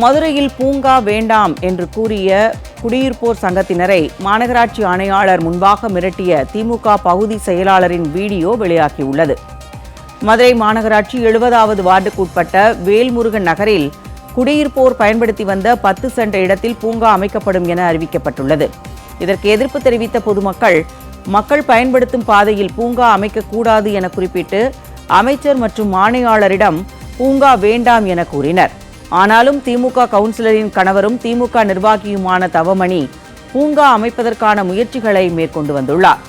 மதுரையில் பூங்கா வேண்டாம் என்று கூறிய குடியிருப்போர் சங்கத்தினரை மாநகராட்சி ஆணையாளர் முன்பாக மிரட்டிய திமுக பகுதி செயலாளரின் வீடியோ வெளியாகியுள்ளது. மதுரை மாநகராட்சி எழுபதாவது வார்டுக்குட்பட்ட வேல்முருகன் நகரில் குடியிருப்போர் பயன்படுத்தி வந்த பத்து சென்ற இடத்தில் பூங்கா அமைக்கப்படும் என அறிவிக்கப்பட்டுள்ளது. இதற்கு எதிர்ப்பு தெரிவித்த பொதுமக்கள் மக்கள் பயன்படுத்தும் பாதையில் பூங்கா அமைக்கக்கூடாது என குறிப்பிட்டு அமைச்சர் மற்றும் ஆணையாளரிடம் பூங்கா வேண்டாம் என கூறினர். ஆனாலும் திமுக கவுன்சிலரின் கணவரும் திமுக நிர்வாகியுமான தவமணி பூங்கா அமைப்பதற்கான முயற்சிகளை மேற்கொண்டு வந்துள்ளார்.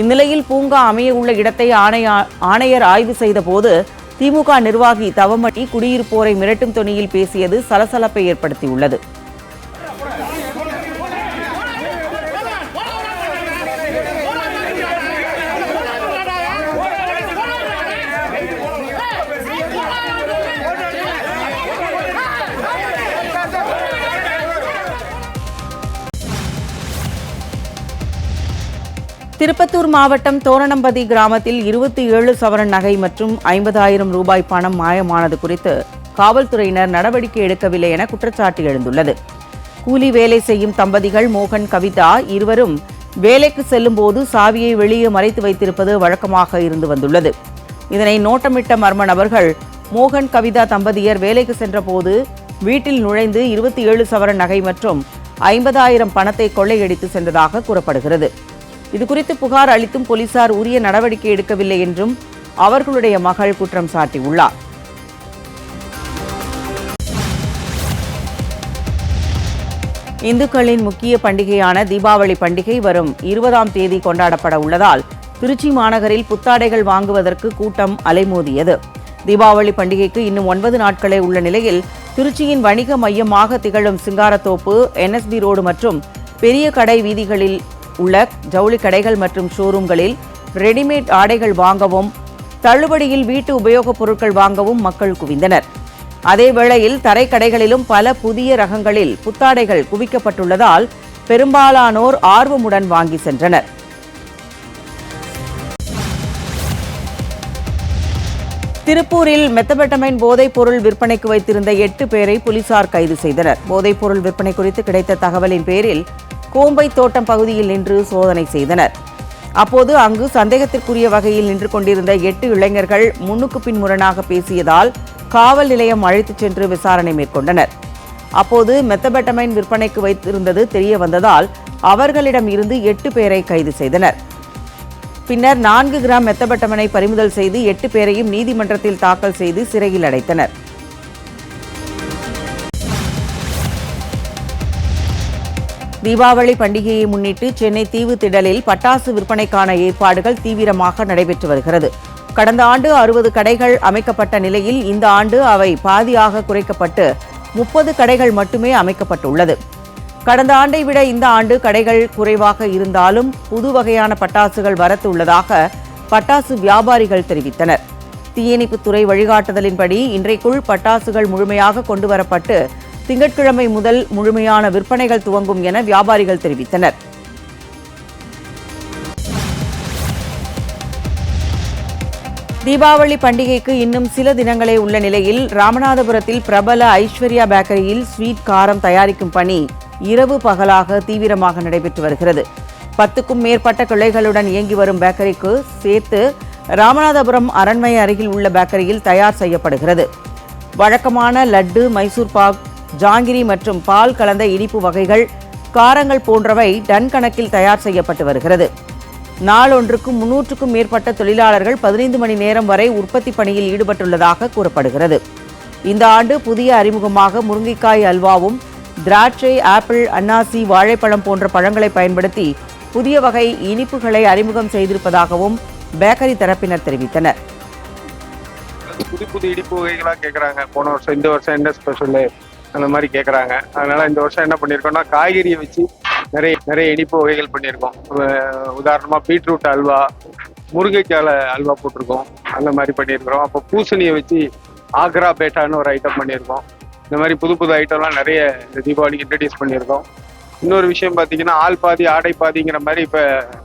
இந்நிலையில் பூங்கா அமைய உள்ள இடத்தை ஆணையா ஆணையர் ஆய்வு செய்தபோது திமுக நிர்வாகி தவமணி குடியிருப்போரை மிரட்டும் தொனியில் பேசியது சலசலப்பை ஏற்படுத்தியுள்ளது. திருப்பத்தூர் மாவட்டம் தோரணம்பதி கிராமத்தில் இருபத்தி ஏழு சவரன் நகை மற்றும் ஐம்பதாயிரம் ரூபாய் பணம் மாயமானது குறித்து காவல்துறையினர் நடவடிக்கை எடுக்கவில்லை என குற்றச்சாட்டு எழுந்துள்ளது. கூலி வேலை செய்யும் தம்பதிகள் மோகன் கவிதா இருவரும் வேலைக்கு செல்லும் போது சாவியை வெளியே மறைத்து வைத்திருப்பது வழக்கமாக இருந்து வந்துள்ளது. இதனை நோட்டமிட்ட மர்ம நபர்கள் மோகன் கவிதா தம்பதியர் வேலைக்கு சென்றபோது வீட்டில் நுழைந்து இருபத்தி ஏழு சவரன் நகை மற்றும் ஐம்பதாயிரம் பணத்தை கொள்ளையடித்து சென்றதாக கூறப்படுகிறது. இது குறித்து புகார் அளித்தும் போலீசார் உரிய நடவடிக்கை எடுக்கவில்லை என்றும் அவர்களுடைய மகள் குற்றம் சாட்டியுள்ளார். இந்துக்களின் முக்கிய பண்டிகையான தீபாவளி பண்டிகை வரும் இருபதாம் தேதி கொண்டாடப்பட உள்ளதால் திருச்சி மாநகரில் புத்தாடைகள் வாங்குவதற்கு கூட்டம் அலைமோதியது. தீபாவளி பண்டிகைக்கு இன்னும் ஒன்பது நாட்களே உள்ள நிலையில் திருச்சியின் வணிக மையமாக திகழும் சிங்காரத்தோப்பு என்எஸ்பி ரோடு மற்றும் பெரிய கடை வீதிகளில் உள்ள ஜவுளி கடைகள் மற்றும் ஷோரூம்களில் ரெடிமேட் ஆடைகள் வாங்கவும் தள்ளுபடியில் வீட்டு உபயோகப் பொருட்கள் வாங்கவும் மக்கள் குவிந்தனர். அதேவேளையில் தரைக்கடைகளிலும் பல புதிய ரகங்களில் புத்தாடைகள் குவிக்கப்பட்டுள்ளதால் பெரும்பாலானோர் ஆர்வமுடன் வாங்கி சென்றனர். திருப்பூரில் மெத்தபெட்டமைன் போதைப் பொருள் விற்பனைக்கு வைத்திருந்த எட்டு பேரை போலீசார் கைது செய்தனர். போதைப் பொருள் விற்பனை குறித்து கிடைத்த தகவலின் பேரில் கோம்பை தோட்டம் பகுதியில் நின்று சோதனை செய்தனர். அப்போது அங்கு சந்தேகத்திற்குரிய வகையில் நின்று கொண்டிருந்த எட்டு இளைஞர்கள் முன்னுக்கு பின் முரணாக பேசியதால் காவல் நிலையம் அழைத்துச் சென்று விசாரணை மேற்கொண்டனர். அப்போது மெத்தபெட்டமைன் விற்பனைக்கு வைத்திருந்தது தெரிய வந்ததால் அவர்களிடம் இருந்து எட்டு பேரை கைது செய்தனர். பின்னர் நான்கு கிராம் மெத்தபெட்டமனை பறிமுதல் செய்து எட்டு பேரையும் நீதிமன்றத்தில் தாக்கல் செய்து சிறையில் அடைத்தனர். தீபாவளி பண்டிகையை முன்னிட்டு சென்னை தீவு திடலில் பட்டாசு விற்பனைக்கான ஏற்பாடுகள் தீவிரமாக நடைபெற்று வருகிறது. கடந்த ஆண்டு அறுபது கடைகள் அமைக்கப்பட்ட நிலையில் இந்த ஆண்டு அவை பாதியாக குறைக்கப்பட்டு முப்பது கடைகள் மட்டுமே அமைக்கப்பட்டுள்ளது. கடந்த ஆண்டை விட இந்த ஆண்டு கடைகள் குறைவாக இருந்தாலும் புது வகையான பட்டாசுகள் வரத்து உள்ளதாக பட்டாசு வியாபாரிகள் தெரிவித்தனர். தீயணைப்புத்துறை வழிகாட்டுதலின்படி இன்றைக்குள் பட்டாசுகள் முழுமையாக கொண்டுவரப்பட்டு திங்கட்கிழமை முதல் முழுமையான விற்பனைகள் துவங்கும் என வியாபாரிகள் தெரிவித்தனர். தீபாவளி பண்டிகைக்கு இன்னும் சில தினங்களே உள்ள நிலையில் ராமநாதபுரத்தில் பிரபல ஐஸ்வர்யா பேக்கரியில் ஸ்வீட் காரம் தயாரிக்கும் பணி இரவு பகலாக தீவிரமாக நடைபெற்று வருகிறது. பத்துக்கும் மேற்பட்ட கிளைகளுடன் இயங்கி வரும் பேக்கரிக்கு சேர்த்து ராமநாதபுரம் அரண்மனை அருகில் உள்ள பேக்கரியில் தயார் செய்யப்படுகிறது. வழக்கமான லட்டு மைசூர் பாக் ஜாங்கிரி மற்றும் பால் கலந்த இனிப்பு வகைகள் காரங்கள் போன்றவை டன் கணக்கில் தயார் செய்யப்பட்டு வருகிறது. நாளொன்றுக்கு முன்னூற்றுக்கும் மேற்பட்ட தொழிலாளர்கள் பதினைந்து மணி நேரம் வரை உற்பத்தி பணியில் ஈடுபட்டுள்ளதாக கூறப்படுகிறது. இந்த ஆண்டு புதிய அறிமுகமாக முருங்கைக்காய் அல்வாவும் திராட்சை ஆப்பிள் அன்னாசி வாழைப்பழம் போன்ற பழங்களை பயன்படுத்தி புதிய வகை இனிப்புகளை அறிமுகம் செய்திருப்பதாகவும் பேக்கரி தரப்பினர் தெரிவித்தனர். புது புது இனிப்பு வகைகளாக கேட்குறாங்க போன வருஷம் இந்த வருஷம் என்ன ஸ்பெஷலு அந்த மாதிரி கேட்குறாங்க அதனால இந்த வருஷம் என்ன பண்ணியிருக்கோம்னா காய்கறியை வச்சு நிறைய நிறைய இனிப்பு வகைகள் பண்ணியிருக்கோம் உதாரணமாக பீட்ரூட் அல்வா முருங்கைக்கால அல்வா போட்டிருக்கோம். அந்த மாதிரி பண்ணியிருக்கிறோம் அப்போ பூசணியை வச்சு ஆக்ரா பேட்டான்னு ஒரு ஐட்டம் பண்ணியிருக்கோம் இந்த மாதிரி புது புது ஐட்டம்லாம் நிறைய இந்த தீபாவளிக்கு இன்ட்ரடியூஸ் பண்ணியிருக்கோம் இன்னொரு விஷயம் பார்த்தீங்கன்னா ஆள் பாதி ஆடை பாதிங்கிற மாதிரி இப்போ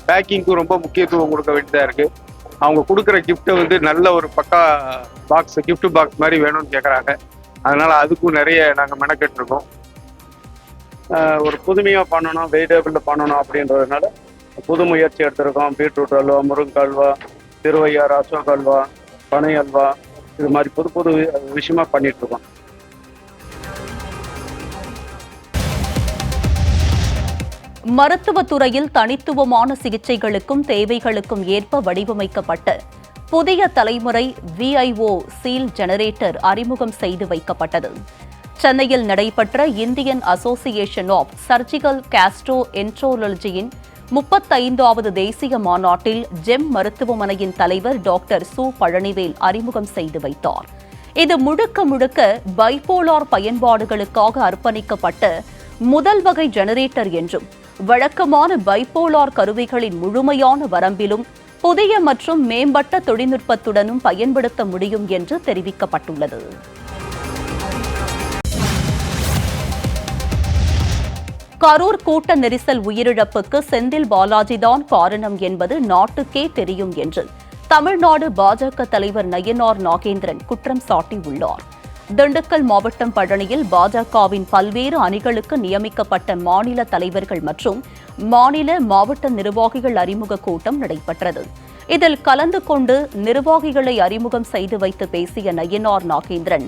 பேக்கிங்க்கும் ரொம்ப முக்கியத்துவம் கொடுக்க வேண்டியதாக இருக்குது அவங்க கொடுக்குற கிஃப்ட்டை வந்து நல்ல ஒரு பக்கா பாக்ஸ் கிஃப்ட் பாக்ஸ் மாதிரி வேணும்னு கேட்குறாங்க அதனால அதுக்கும் நிறைய நாங்கள் மெனக்கெட்டு இருக்கோம் ஆஹ் ஒரு புதுமையாக பண்ணணும் வெஜிடபிளில் பண்ணணும் அப்படின்றதுனால புது முயற்சி எடுத்திருக்கோம். பீட்ரூட் அல்வா முருங்கை அல்வா திருவையார் அசோக் அல்வா பனை அல்வா இது மாதிரி புது புது விஷயமா பண்ணிட்டு இருக்கோம் மருத்துவத்துறையில் தனித்துவமான சிகிச்சைகளுக்கும் தேவைகளுக்கும் ஏற்ப வடிவமைக்கப்பட்ட புதிய தலைமுறை விஐஓ சீல் ஜெனரேட்டர் அறிமுகம் செய்து வைக்கப்பட்டது. சென்னையில் நடைபெற்ற Indian association of surgical gastro என்ட்ரோலஜியின் முப்பத்தைந்தாவது தேசிய மாநாட்டில் ஜெம் மருத்துவமனையின் தலைவர் டாக்டர் சு. பழனிவேல் அறிமுகம் செய்து வைத்தார். இது முழுக்க முழுக்க பைபோலார் பயன்பாடுகளுக்காக அர்ப்பணிக்கப்பட்ட முதல் வகை ஜெனரேட்டர் என்றும் வழக்கமான பைபோலார் கருவிகளின் முழுமையான வரம்பிலும் புதிய மற்றும் மேம்பட்ட தொழில்நுட்பத்துடனும் பயன்படுத்த முடியும் என்று தெரிவிக்கப்பட்டுள்ளது. கரூர் கூட்ட நெரிசல் உயிரிழப்புக்கு செந்தில் பாலாஜிதான் காரணம் என்பது நாட்டுக்கே தெரியும் என்று தமிழ்நாடு பாஜக தலைவர் நயனார் நாகேந்திரன் குற்றம் சாட்டியுள்ளார். திண்டுக்கல் மாவட்டம் பழனியில் பாஜகவின் பல்வேறு அணிகளுக்கு நியமிக்கப்பட்ட மாநில தலைவர்கள் மற்றும் மாநில மாவட்ட நிர்வாகிகள் அறிமுக கூட்டம் நடைபெற்றது. இதில் கலந்து கொண்டு நிர்வாகிகளை அறிமுகம் செய்து வைத்து பேசிய நயினார் நாகேந்திரன்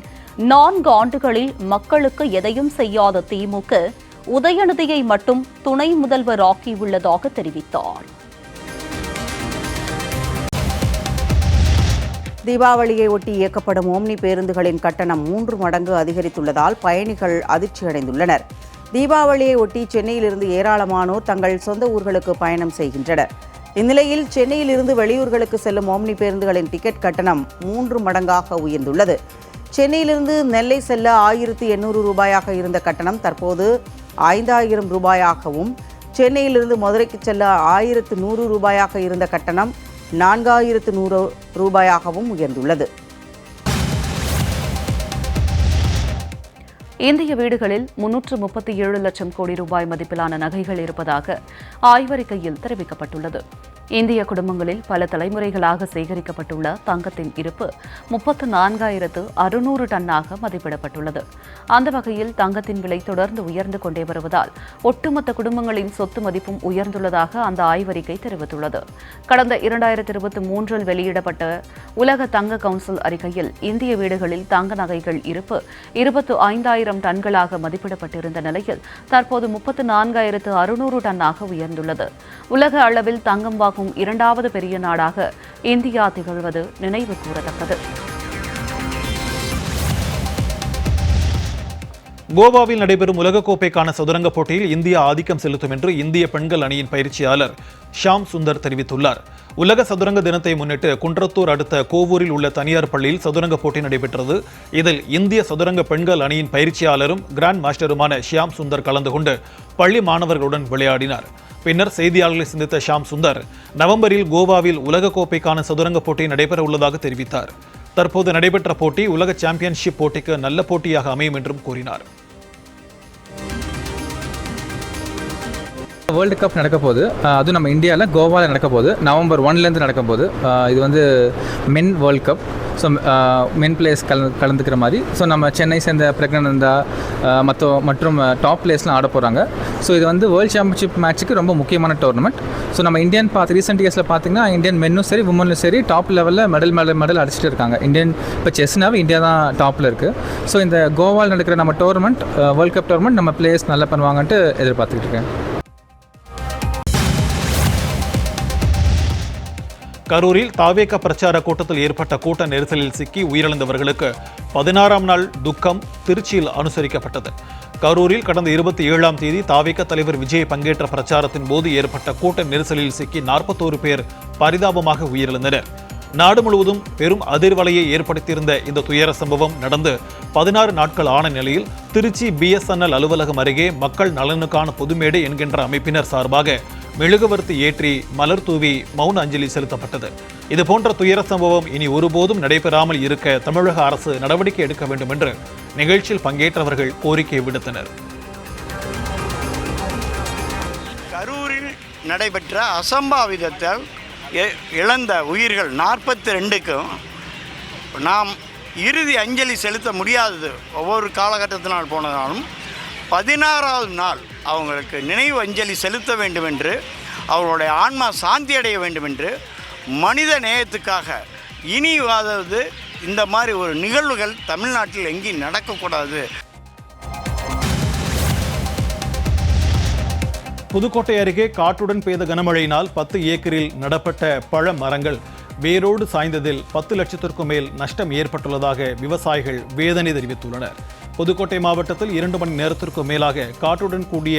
நான்கு ஆண்டுகளில் மக்களுக்கு எதையும் செய்யாத திமுக உதயநிதியை மட்டும் துணை முதல்வராக்கியுள்ளதாக தெரிவித்தார். தீபாவளியை ஒட்டி இயக்கப்படும் ஓம்னி பேருந்துகளின் கட்டணம் மூன்று மடங்கு அதிகரித்துள்ளதால் பயணிகள் அதிர்ச்சியடைந்துள்ளனர் தீபாவளியை ஒட்டி சென்னையிலிருந்து ஏராளமானோர் தங்கள் சொந்த ஊர்களுக்கு பயணம் செய்கின்றனர். இந்நிலையில் சென்னையிலிருந்து வெளியூர்களுக்கு செல்லும் ஓம்னி பேருந்துகளின் டிக்கெட் கட்டணம் மூன்று மடங்காக உயர்ந்துள்ளது. சென்னையிலிருந்து நெல்லை செல்ல ஆயிரத்து எண்ணூறு ரூபாயாக இருந்த கட்டணம் தற்போது ஐந்தாயிரம் ரூபாயாகவும் சென்னையிலிருந்து மதுரைக்கு செல்ல ஆயிரத்து நூறு ரூபாயாக இருந்த கட்டணம் நான்காயிரத்து நூறு ரூபாயாகவும் உயர்ந்துள்ளது. இந்திய வீடுகளில் முன்னூற்று முப்பத்தி ஏழு லட்சம் கோடி ரூபாய் மதிப்பிலான நகைகள் இருப்பதாக ஆய்வறிக்கையில் தெரிவிக்கப்பட்டுள்ளது. இந்திய குடும்பங்களில் பல தலைமுறைகளாக சேகரிக்கப்பட்டுள்ள தங்கத்தின் இருப்பு முப்பத்து நான்காயிரத்து அறுநூறு டன்னாக மதிப்பிடப்பட்டுள்ளது. அந்த வகையில் தங்கத்தின் விலை தொடர்ந்து உயர்ந்து கொண்டே வருவதால் ஒட்டுமொத்த குடும்பங்களின் சொத்து மதிப்பும் உயர்ந்துள்ளதாக அந்த ஆய்வறிக்கை தெரிவித்துள்ளது. கடந்த இரண்டாயிரத்தி இருபத்தி மூன்றில் வெளியிடப்பட்ட உலக தங்க கவுன்சில் அறிக்கையில் இந்திய வீடுகளில் தங்க நகைகள் இருப்பு இருபத்து ஐந்தாயிரம் டன்களாக மதிப்பிடப்பட்டிருந்த நிலையில் தற்போது முப்பத்து நான்காயிரத்து அறுநூறு டன்னாக உயர்ந்துள்ளது. உலக அளவில் தங்கம் வாங்கும் இரண்டாவது பெரிய நாடாக இந்தியா திகழ்வது நினைவு கூறத்தக்கது. கோவாவில் நடைபெறும் உலகக்கோப்பைக்கான சதுரங்க போட்டியில் இந்தியா ஆதிக்கம் செலுத்தும் என்று இந்திய பெண்கள் அணியின் பயிற்சியாளர் ஷாம் சுந்தர் தெரிவித்துள்ளார். உலக சதுரங்க தினத்தை முன்னிட்டு குன்றத்தூர் அடுத்த கோவூரில் உள்ள தனியார் பள்ளியில் சதுரங்க போட்டி நடைபெற்றது. இதில் இந்திய சதுரங்க பெண்கள் அணியின் பயிற்சியாளரும் கிராண்ட் மாஸ்டருமான ஷியாம் சுந்தர் கலந்து கொண்டு பள்ளி மாணவர்களுடன் விளையாடினார். பின்னர் செய்தியாளர்களை சந்தித்த ஷாம் சுந்தர் நவம்பரில் கோவாவில் உலகக்கோப்பைக்கான சதுரங்க போட்டி நடைபெற உள்ளதாக தெரிவித்தார். தற்போது நடைபெற்ற போட்டி உலக சாம்பியன்ஷிப் போட்டிக்கு நல்ல போட்டியாக அமையும் என்றும் கூறினார். வேர்ல்டு கப் நடக்க போகுது அதுவும் நம்ம இந்தியாவில் கோவாவில் நடக்க போகுது நவம்பர் ஒன்லேருந்து நடக்க போகுது இது வந்து men world cup so men players கல கலந்துக்கிற மாதிரி. ஸோ நம்ம சென்னை சேர்ந்த பிரக்னந்தா மற்ற மற்றும் டாப் பிளேயர்ஸ்லாம் ஆட போகிறாங்க ஸோ இது வந்து வேர்ல்டு சாம்பியன்ஷிப் மேட்ச்சுக்கு ரொம்ப முக்கியமான டோர்னமெண்ட் ஸோ நம்ம இந்தியன் பார்த்து ரீசெண்ட் இயர்ஸில் பார்த்தீங்கன்னா இந்தியன் மென்னும் சரி உமனும் சரி டாப் லெவலில் மெடல் மெடல் மெடல் அடிச்சிட்டு இருக்காங்க. இந்தியன் இப்போ செஸ்னாவே இந்தியா தான் டாப்பில் இருக்குது ஸோ இந்த கோவாவில் நடக்கிற நம்ம டோர்னமெண்ட் வேர்ல்ட் கப் டோர்னமெண்ட் நம்ம பிளேயர்ஸ் நல்லா பண்ணுவாங்கன்ட்டு எதிர்பார்த்துக்கிட்டு இருக்கேன். கரூரில் தாவேக பிரச்சார கூட்டத்தில் ஏற்பட்ட கூட்ட நெரிசலில் சிக்கி உயிரிழந்தவர்களுக்கு பதினாறாம் நாள் துக்கம் திருச்சியில் அனுசரிக்கப்பட்டது. கரூரில் கடந்த இருபத்தி ஏழாம் தேதி தாவேக தலைவர் விஜய் பங்கேற்ற பிரச்சாரத்தின் போது ஏற்பட்ட கூட்ட நெரிசலில் சிக்கி நாற்பத்தோரு பேர் பரிதாபமாக உயிரிழந்தனர். நாடு முழுவதும் பெரும் அதிர்வலையை ஏற்படுத்தியிருந்த இந்த துயர சம்பவம் நடந்து பதினாறு நாட்கள் ஆன நிலையில் திருச்சி பிஎஸ்என்எல் அலுவலகம் அருகே மக்கள் நலனுக்கான பொதுமேடு என்கின்ற அமைப்பினர் சார்பாக மெழுகுவர்த்தி ஏற்றி மலர் தூவி மௌன அஞ்சலி செலுத்தப்பட்டது. இது போன்ற துயர சம்பவம் இனி ஒருபோதும் நடைபெறாமல் இருக்க தமிழக அரசு நடவடிக்கை எடுக்க வேண்டும் என்று நிகழ்ச்சியில் பங்கேற்றவர்கள் கோரிக்கை விடுத்தனர். கரூரில் நடைபெற்ற அசம்பாவிதத்தால் எ- இழந்த உயிர்கள் நாற்பத்தி ரெண்டுக்கும் நாம் இறுதி அஞ்சலி செலுத்த முடியாதது. ஒவ்வொரு காலகட்டத்தினால் போனதாலும் பதினாறாவது நாள் அவங்களுக்கு நினைவு அஞ்சலி செலுத்த வேண்டும் என்று அவர்களுடைய ஆன்மா சாந்தி அடைய வேண்டும் என்று மனித நேயத்துக்காக இனி அதாவது இந்த மாதிரி ஒரு நிகழ்வுகள் தமிழ்நாட்டில் எங்கேயும் நடக்கக்கூடாது. புதுக்கோட்டை அருகே காற்றுடன் பெய்த கனமழையினால் பத்து ஏக்கரில் நடப்பட்ட பழ மரங்கள் வேரோடு சாய்ந்ததில் பத்து லட்சத்திற்கும் மேல் நஷ்டம் ஏற்பட்டுள்ளதாக விவசாயிகள் வேதனை தெரிவித்துள்ளனர். புதுக்கோட்டை மாவட்டத்தில் இரண்டு மணி நேரத்திற்கும் மேலாக காற்றுடன் கூடிய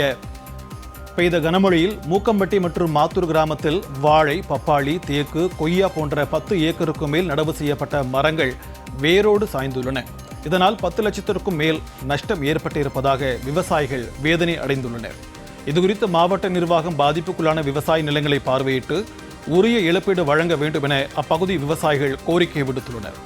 பெய்த கனமழையில் மூக்கம்பட்டி மற்றும் மாத்தூர் கிராமத்தில் வாழை பப்பாளி தேக்கு கொய்யா போன்ற பத்து ஏக்கருக்கும் மேல் நடவு செய்யப்பட்ட மரங்கள் வேரோடு சாய்ந்துள்ளன. இதனால் பத்து லட்சத்திற்கும் மேல் நஷ்டம் ஏற்பட்டிருப்பதாக விவசாயிகள் வேதனை அடைந்துள்ளனர். இதுகுறித்து மாவட்ட நிர்வாகம் பாதிப்புக்குள்ளான விவசாய நிலங்களை பார்வையிட்டு உரிய இழப்பீடு வழங்க வேண்டும் என அப்பகுதி விவசாயிகள் கோரிக்கை விடுத்துள்ளனர்.